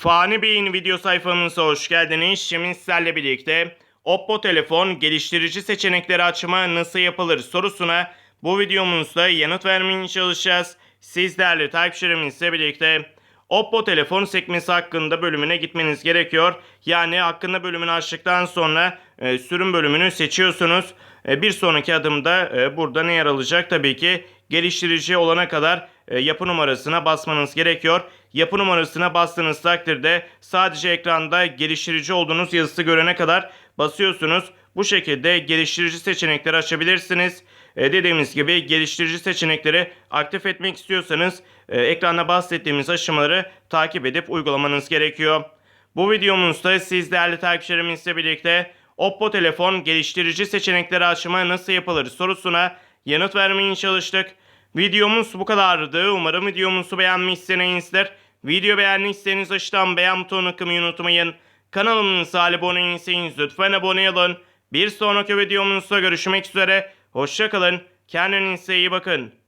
Fani Bey'in video sayfamıza hoş geldiniz. Şimdi sizlerle birlikte Oppo telefon geliştirici seçenekleri açma nasıl yapılır sorusuna bu videomuzda yanıt vermeye çalışacağız. Siz değerli takipçilerimizle birlikte Oppo telefon sekmesi hakkında bölümüne gitmeniz gerekiyor. Yani hakkında bölümünü açtıktan sonra e, sürüm bölümünü seçiyorsunuz. E, bir sonraki adımda e, burada ne yer alacak? Tabii ki geliştirici olana kadar yapı numarasına basmanız gerekiyor. Yapı numarasına bastığınız takdirde sadece ekranda geliştirici olduğunuz yazısı görene kadar basıyorsunuz. Bu şekilde geliştirici seçenekleri açabilirsiniz. E, dediğimiz gibi geliştirici seçenekleri aktif etmek istiyorsanız e, ekranda bahsettiğimiz aşamaları takip edip uygulamanız gerekiyor. Bu videomuzda siz değerli takipçilerimizle birlikte Oppo telefon geliştirici seçenekleri açma nasıl yapılır sorusuna yanıt vermeye çalıştık. Videomuz bu kadardı. Umarım videomuzu beğenmişsinizdir. Video beğendiyseniz aşağıdan beğen butonuna kılmayı unutmayın. Kanalımıza abone değilseniz lütfen abone olun. Bir sonraki videomuzda görüşmek üzere. Hoşçakalın. Kendinize iyi bakın.